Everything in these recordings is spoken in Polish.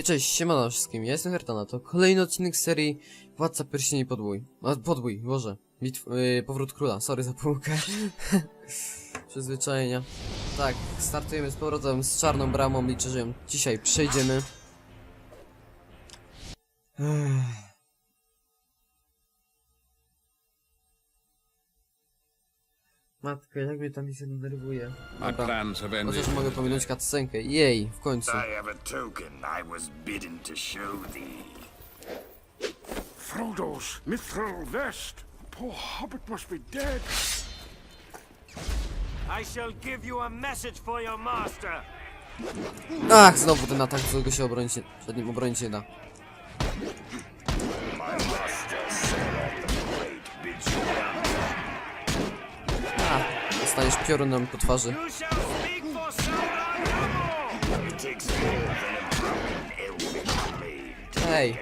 Hej, cześć, siemano wszystkim, ja jestem Hertana, to kolejny odcinek serii Władca Pierścieni Podbój. A, podbój, Boże. Bitw, yy, powrót króla, sorry za pomyłkę. Przyzwyczajenia. Tak, startujemy z powrotem z czarną bramą, liczę, że ją dzisiaj przejdziemy. Matko, jak mnie ta misja denerwuje. Dobra. Chociaż mogę pominąć cutscenkę. Jej, w końcu. I have a token I was bidden to show thee. Frodo's mithril vest. Poor hobbit must be dead. I shall give you a message for your master. Ach, znowu ten atak, z którego się obronić, przed nim obronić nie da. Broken elvish blade to Hej,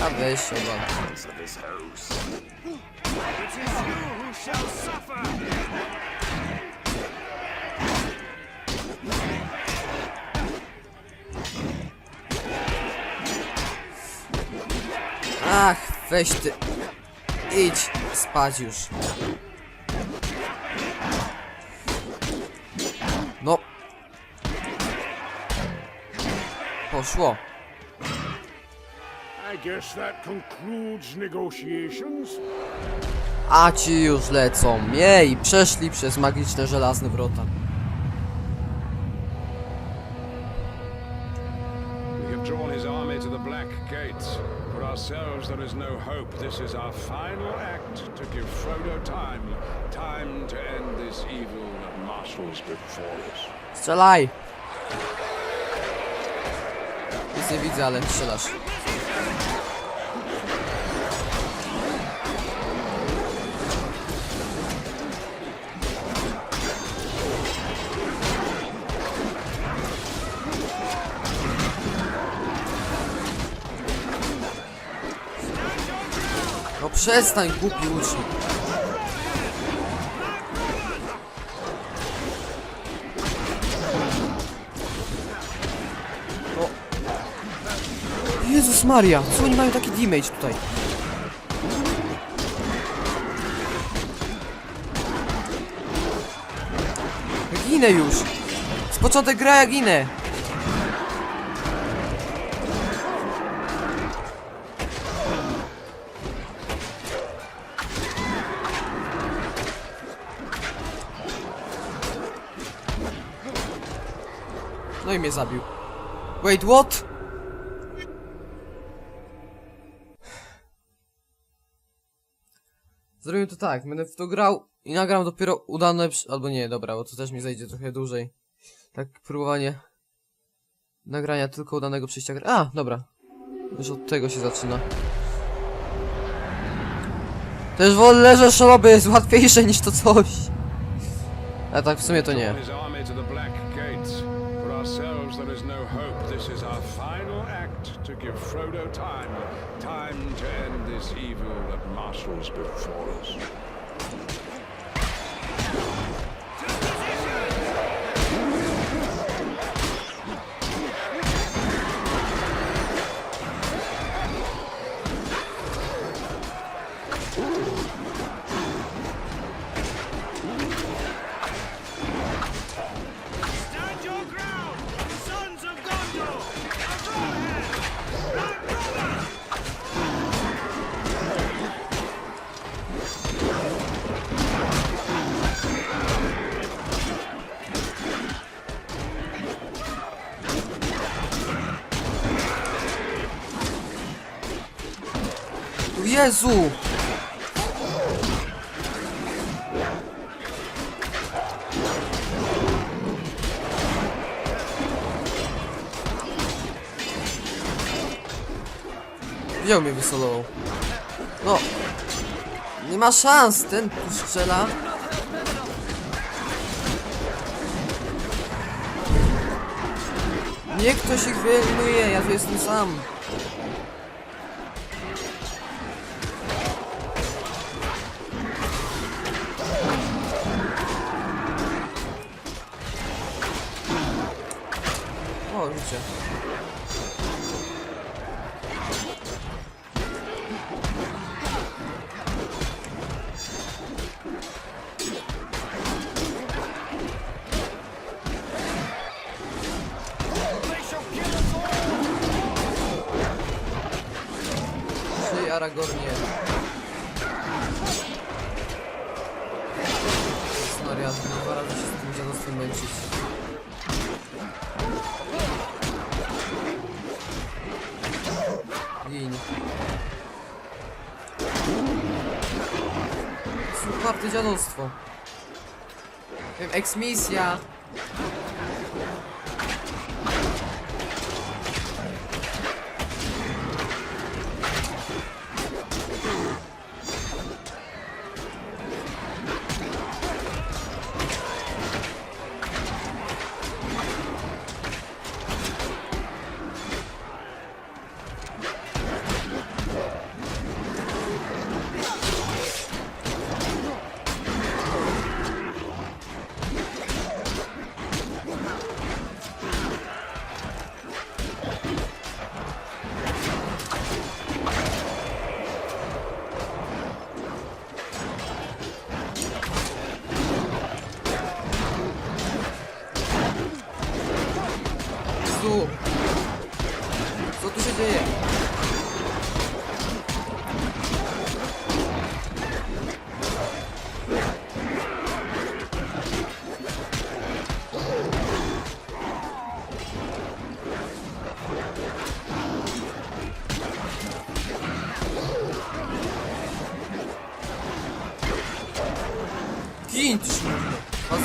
a weź oba. It is you who shall suffer. Ach, weź ty. Idź spać już. No. Poszło. A ci już lecą. Jej, przeszli przez magiczne żelazne wrota. We have drawn his army to the Black Gates. For ourselves, there is no hope. This is our final act to give Frodo time. Time to end this evil that marshals before us. Strzelaj! Nic nie widzę, ale. Przestań, głupi ucznik. Jezus Maria, co oni mają taki damage tutaj? Ginę już! Z początek gra ja ginę! Mnie zabił. Wait, what? Zrobimy to tak, będę w to grał i nagram dopiero udane, albo nie, dobra, bo to też mi zajdzie trochę dłużej. Tak, próbowanie nagrania tylko udanego przejścia gry. A, dobra. Już od tego się zaczyna. Też wolę, że szaloby jest łatwiejsze niż to coś. A tak, w sumie to nie. Hope. This is our final act to give Frodo time. Time to end this evil that marshals before us. Jezu! Wziął mnie wysolował. No. Nie ma szans, ten tu strzela. Niech ktoś ich wyeliminuje, ja tu jestem sam. Żyj Aragornie. Maria, dwa razy się z tym dziadostwem męczyć. Gin. Super dziadostwo. Eksmisja.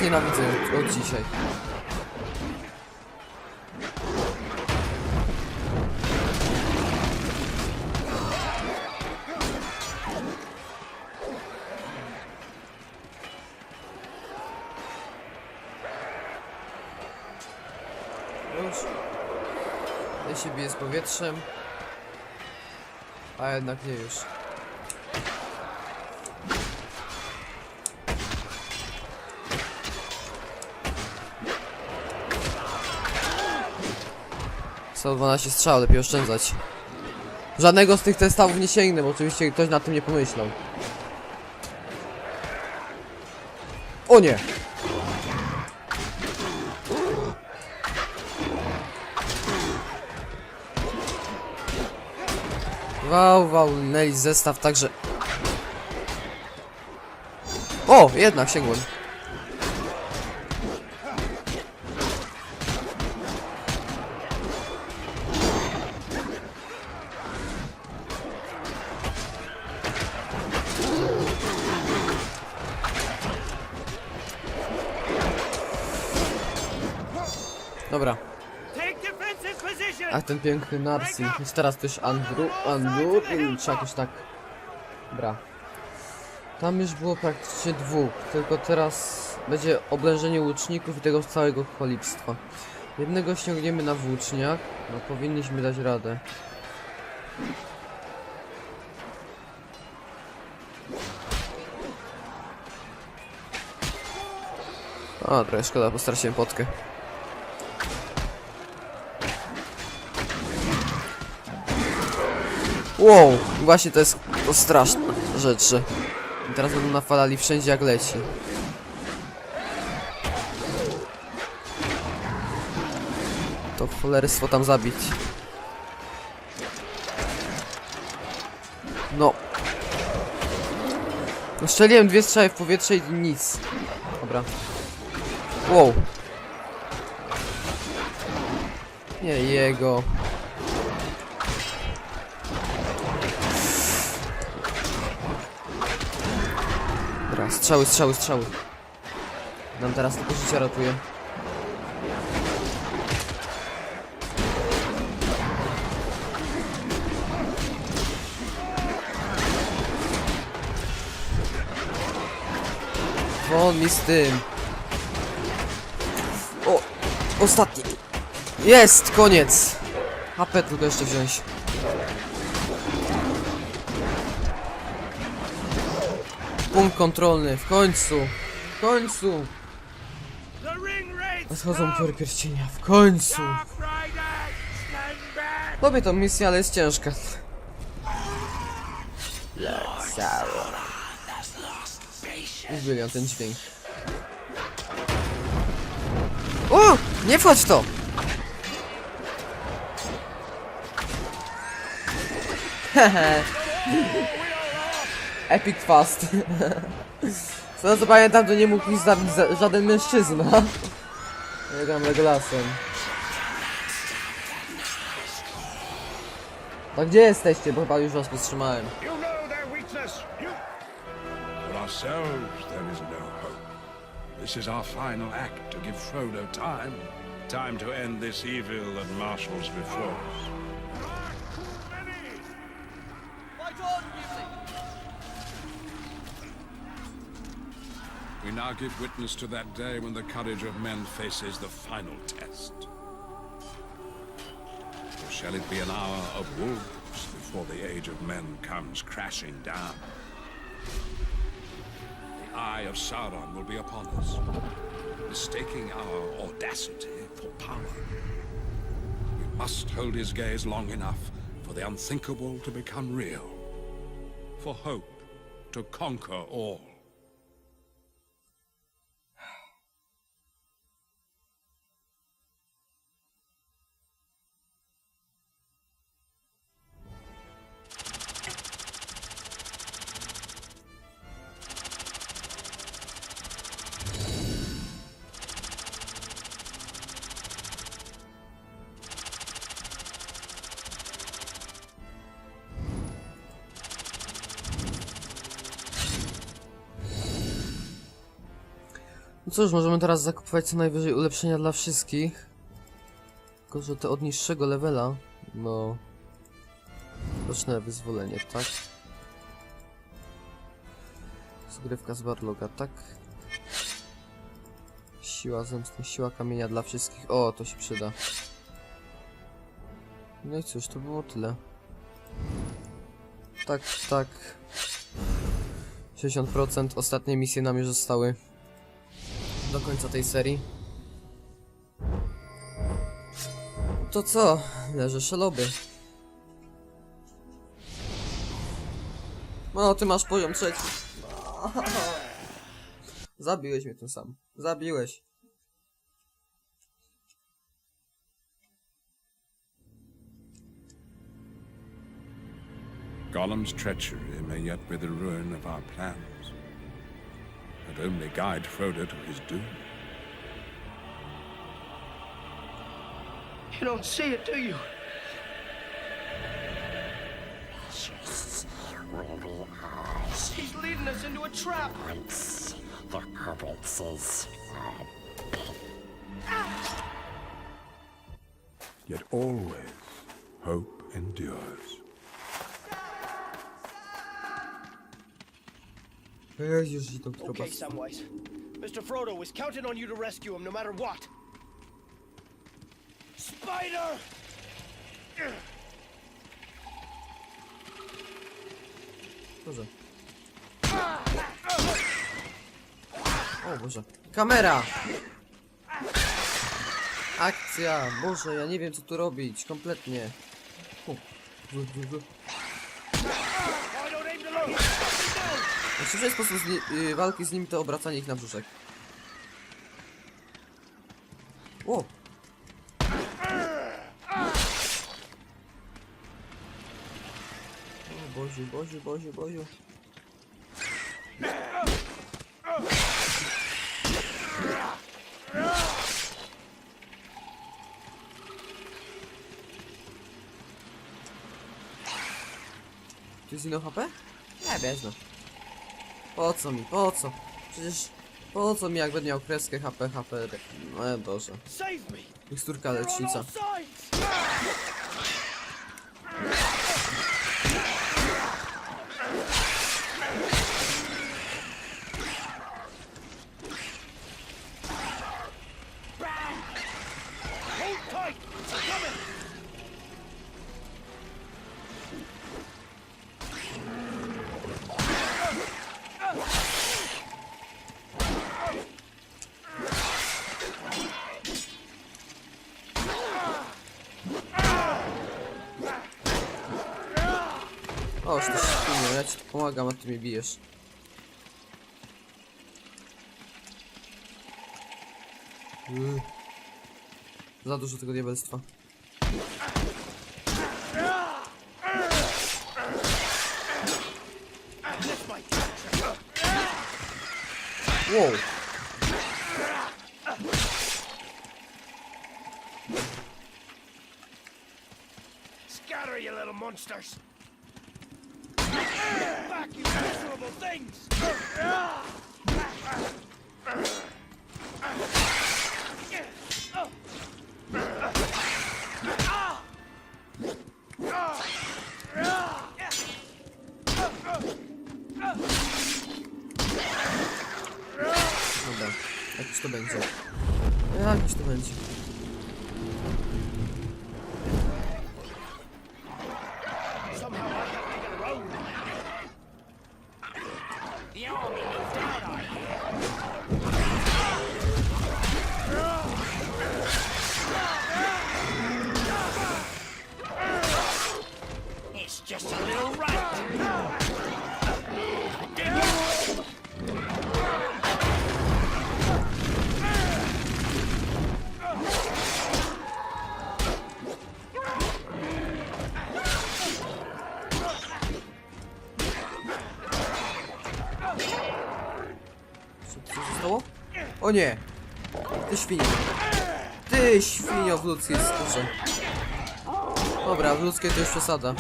Nienawidzę od dzisiaj. Już. Ja się biję z powietrzem. A jednak nie już. Są 12 strzał, lepiej oszczędzać. Żadnego z tych testów nie sięgnę, bo oczywiście ktoś nad tym nie pomyślał. O nie! Wow, wow, Nelly zestaw także. O, jednak sięgłem. Dobra. Ach, ten piękny Narsi. Jest teraz też Andru, Andur, czy jakoś tak. Dobra. Tam już było praktycznie dwóch, tylko teraz będzie oblężenie łuczników i tego całego chwalibstwa. Jednego ściągniemy na włóczniach, no powinniśmy dać radę. A, trochę szkoda, bo straciłem potkę. Wow, właśnie to jest to straszna rzecz, że teraz będą napalali wszędzie jak leci. To cholerstwo tam zabić. No. No strzeliłem dwie strzały w powietrze i nic. Dobra. Wow. Nie jego. Strzały, strzały, strzały. Nam teraz tylko życie ratuje. Won mi z tym. O, ostatni. Jest, koniec. HP tylko jeszcze wziąć. Punkt kontrolny, w końcu. W końcu. Nadchodzą pory pierścienia, w końcu. Lubię tą misję, ale jest ciężka. Uwielbiam ten dźwięk. O! Nie wchodź to! Hehe. Epic fast. Co co pamiętam, to nie mógł mi zabić za- żaden mężczyzna. Ja gram Legolasem. No gdzie jesteście? Bo chyba już was powstrzymałem. Ourselves, there is no hope. This is our final act to give Frodo time. Time to end this evil that marshals before us. We now give witness to that day when the courage of men faces the final test. Or shall it be an hour of wolves before the age of men comes crashing down? The eye of Sauron will be upon us, mistaking our audacity for power. We must hold his gaze long enough for the unthinkable to become real, for hope to conquer all. Cóż, możemy teraz zakupować co najwyżej ulepszenia dla wszystkich. Tylko, że te od niższego levela, bo... Roczne wyzwolenie, tak? Zgrywka z Barloga, tak? Siła zemsty, siła kamienia dla wszystkich. O, to się przyda. No i cóż, to było tyle. Tak, tak. 60% ostatnie misje nam już zostały do końca tej serii. To co? Leżę szeloby. No, ty masz poziom trzeci. Zabiłeś mnie tym sam. Zabiłeś. Gollum's treachery may yet be the ruin of our plans, and only guide Frodo to his doom. you don't see it, do you? Weary He's leading us into a trap. once the hobbits' Yet always hope endures. Jezus, i to Okay, Samwise. Mr. Frodo was counting on you to rescue him no matter what. Spider! Boże. O Boże. Kamera! Akcja! Boże, ja nie wiem co tu robić. Kompletnie. W. Najszybszy sposób z y, walki z nimi to obracanie ich na brzuszek. O! O Boziu, Boziu, Boziu, Boziu. Tu jest HP? Nie, wezmę. Po co mi, po co? Przecież po co mi jak będę miał kreskę HP, HP? No Boże. Save me! Miksturka lecznica. Pomagam, a ty mnie bijesz. Yy. Za dużo tego diabelstwa. Wow. Scatter, you little monsters! Things! O nie! Ty świnio. Ty świnio w ludzkiej skórze. Dobra, w ludzkiej to już przesada.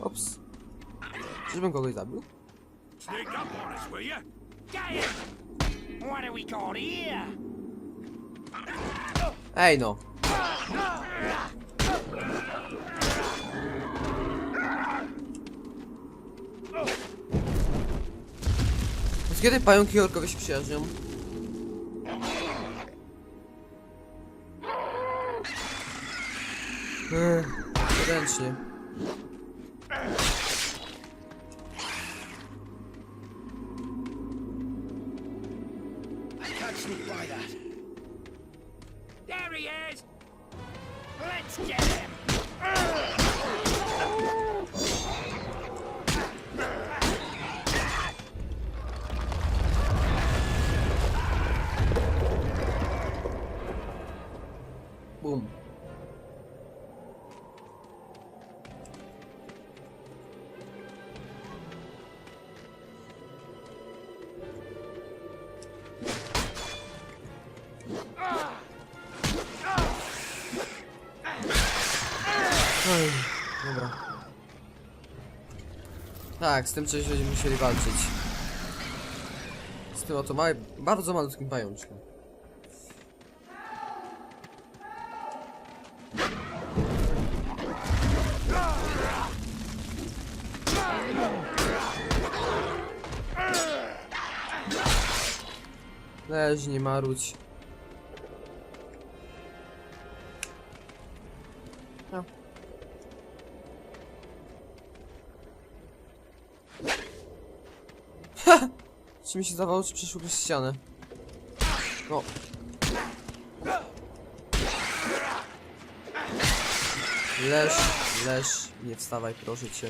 Ops. Czyżbym kogoś zabił? What do we got here? Ej no. Od kiedy pająki orkowie się przyjaźnią? Ech, ręcznie. Tak, z tym coś będziemy musieli walczyć. Z tym oto małym, bardzo malutkim pajączkiem. Leż, nie marudź. Czy mi się zdawało, czy przeszło przez ścianę? No. Leż, leż, nie wstawaj, proszę cię.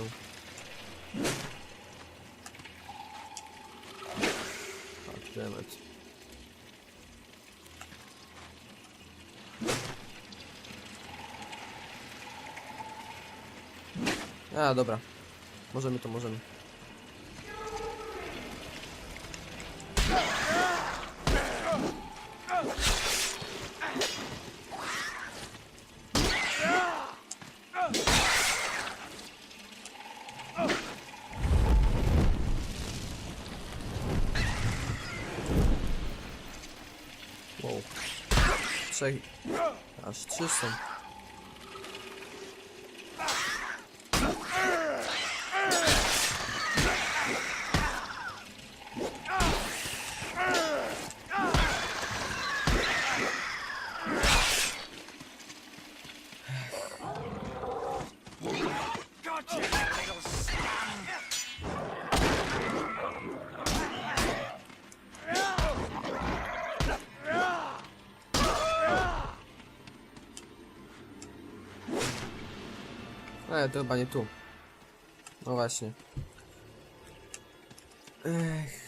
Tak. A, dobra. Możemy to, możemy. Wow. Trzech. Aż trzy są. Gotcha, you little scum! E, to chyba nie tu. No właśnie. Ech.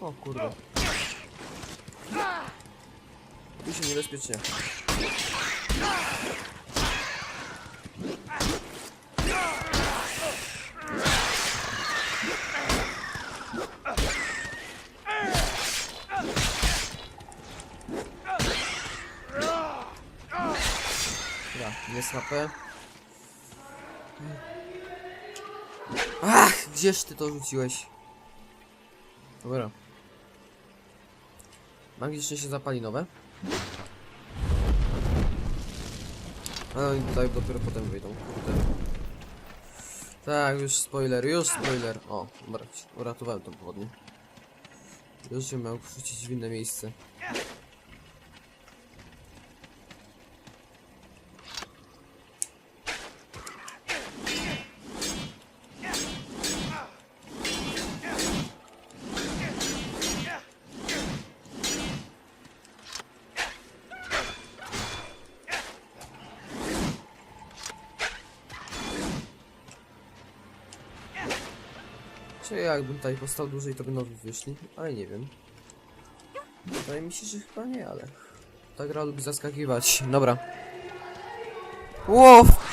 O kurde. Tu się niebezpiecznie. Dobra, jest HP. Ach, gdzież ty to rzuciłeś? Dobra. Magicznie się zapali nowe. A oni tutaj dopiero potem wyjdą, kurde. Tak, już spoiler, już spoiler. O, dobra, uratowałem tą pochodnię. Już się miał wrzucić w inne miejsce. Czy jakbym tutaj postał dłużej, to by nowi wyszli? Ale nie wiem. Wydaje mi się, że chyba nie, ale... Ta gra lubi zaskakiwać. Dobra. Ło, w!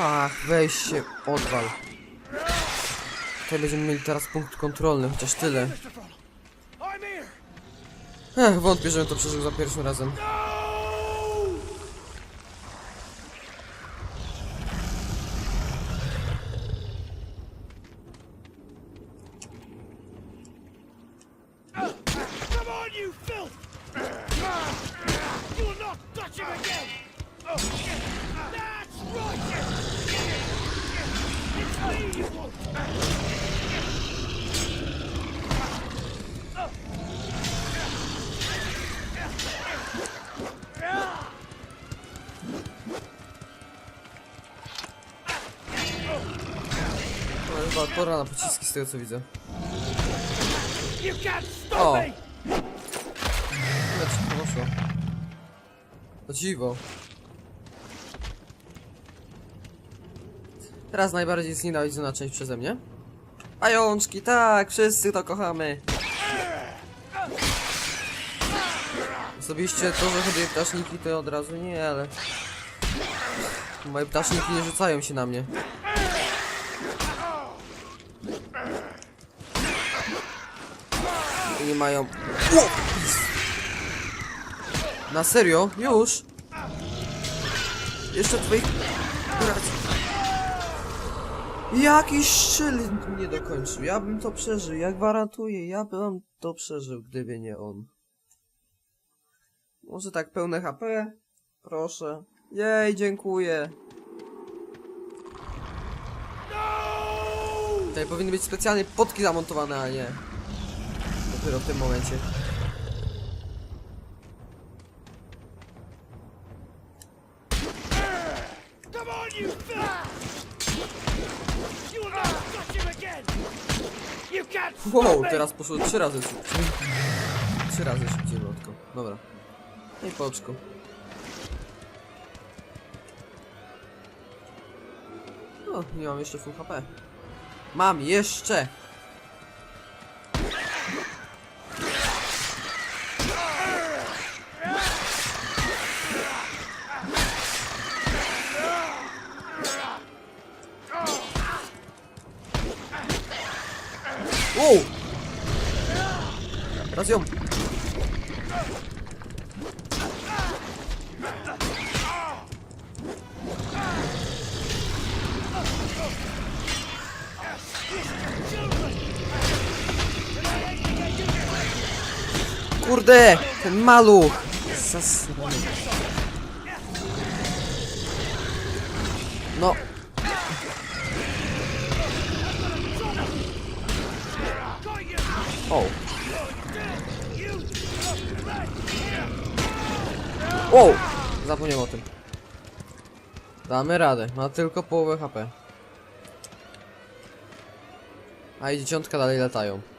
Ach, weź się, odwal. Tutaj będziemy mieli teraz punkt kontrolny, chociaż tyle. Mr. Frodo, I'm here. Ech, wątpię, żebym to przeżył za pierwszym razem. That's right! It's me you want! Chyba pora na pociski z tego co widzę. O. Lecz to poszło. O dziwo. Teraz najbardziej znienawidzona część przeze mnie. Pajączki, tak, wszyscy to kochamy. Osobiście to, że chodzi ptaszniki, to od razu nie, ale... Moje ptaszniki nie rzucają się na mnie. I nie mają... Na serio? Już? Jeszcze twoich... Jakiś szczyl nie dokończył. Ja bym to przeżył, ja gwarantuję. Ja bym to przeżył, gdyby nie on. Może tak pełne HP? Proszę. Jej, dziękuję. Tutaj powinny być specjalnie potki zamontowane, a nie. Dopiero w tym momencie. Wow, teraz poszło trzy razy szybciej. Trzy razy szybciej lotko. Dobra. No i po oczku. O, nie mam jeszcze full HP. Mam jeszcze! Kurde! Ten maluch! Zasrany. No. O. Wow! Zapomniałem o tym. Damy radę. Ma tylko połowę HP. A i dzieciątka dalej latają.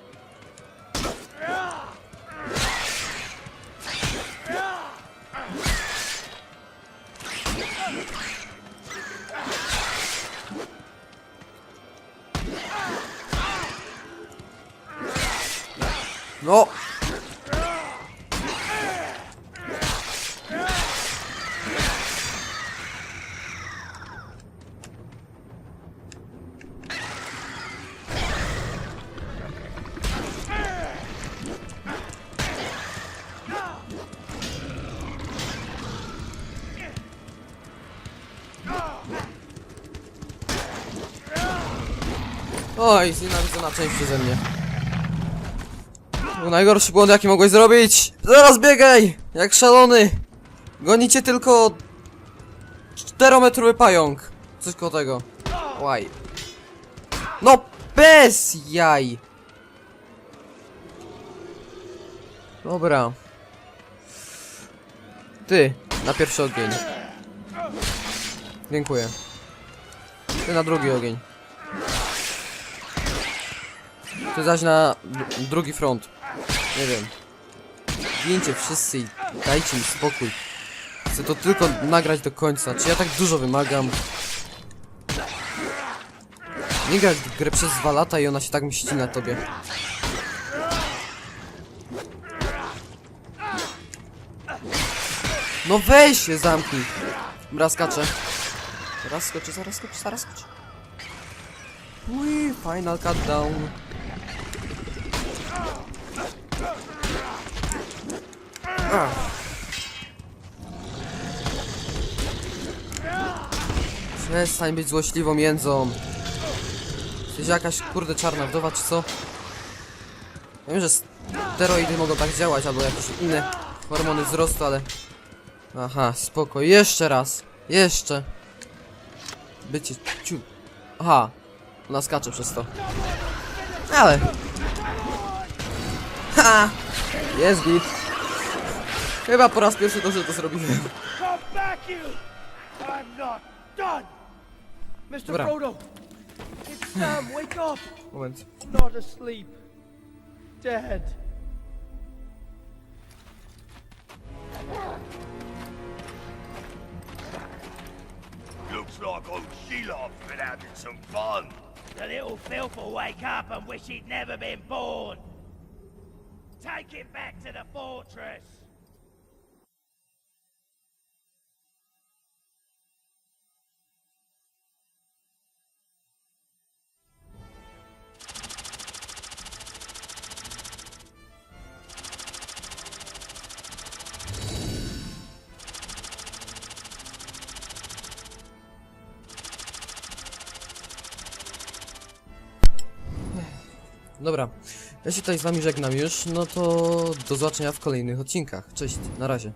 Oj, znienawidzona część przeze mnie. Był najgorszy błąd jaki mogłeś zrobić! Zaraz biegaj! Jak szalony! Gonicie tylko... 4-metrowy pająk! Coś koło tego. Łaj. No bez jaj! Dobra. Ty, na pierwszy ogień. Dziękuję. Ty na drugi ogień. Ty zaś na dr- drugi front. Nie wiem. Gincie wszyscy i dajcie mi spokój. Chcę to tylko nagrać do końca. Czy ja tak dużo wymagam? Nie grać grę przez dwa lata i ona się tak mści na tobie. No weź się zamknij. Raz skaczę. Zaraz skoczę, zaraz skoczę, zaraz skoczę. Ui, final countdown. Przestań być złośliwą jędzą. Jesteś jakaś kurde czarna wdowa czy co? Wiem, że steroidy mogą tak działać albo jakieś inne hormony wzrostu, ale... Aha, spoko. Jeszcze raz. Jeszcze. Bycie ciu... Aha. Ona skacze przez to. Ale... Ha! Jest git. Chyba po raz pierwszy to, że to zrobiłem. Come back, you! I'm not done! Mr. Dobra. It's Sam, wake up! Moment. Not asleep. Dead. Looks like old Sheloff's been having some fun. The little filth will wake up and wish he'd never been born. Take him back to the fortress. Dobra. Ja się tutaj z wami żegnam już, no to do zobaczenia w kolejnych odcinkach. Cześć, na razie.